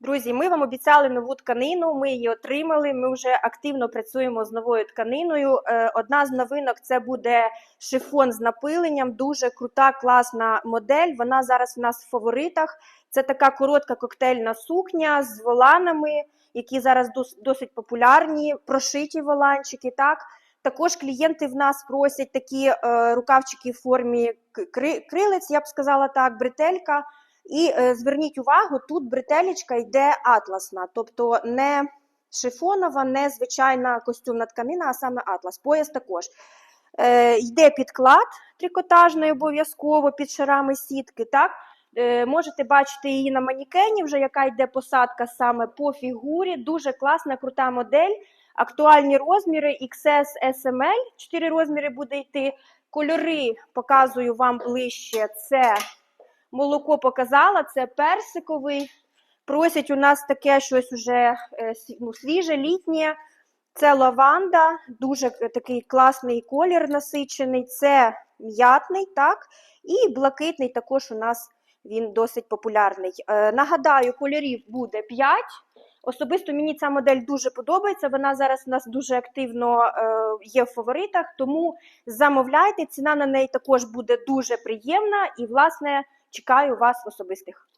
Друзі, ми вам обіцяли нову тканину. Ми її отримали. Ми вже активно працюємо з новою тканиною. Е, Одна з новинок це буде шифон з напиленням. Дуже крута, класна модель. Вона зараз у нас в фаворитах. Це така коротка коктейльна сукня з воланами, які зараз досить популярні, прошиті воланчики. Так також клієнти в нас просять такі е, рукавчики в формі кри- крилець, я б сказала так, бретелька. І е, зверніть увагу, тут бретелечка йде атласна, тобто не шифонова, не звичайна костюмна тканина, а саме атлас. Пояс також. Е, йде підклад трикотажний обов'язково під шарами сітки. Так? Е, можете бачити її на манікені, вже яка йде посадка саме по фігурі. Дуже класна, крута модель. Актуальні розміри XS SML. 4 розміри буде йти. Кольори показую вам ближче. Це молоко показала, це персиковий. Просять у нас таке щось уже е, ну, свіже, літнє. Це лаванда, дуже такий класний колір насичений. Це м'ятний, так, і блакитний також у нас він досить популярний. Е, нагадаю, кольорів буде 5. Особисто мені ця модель дуже подобається. Вона зараз у нас дуже активно е, є в фаворитах, тому замовляйте. Ціна на неї також буде дуже приємна і, власне, чекаю вас в особистих.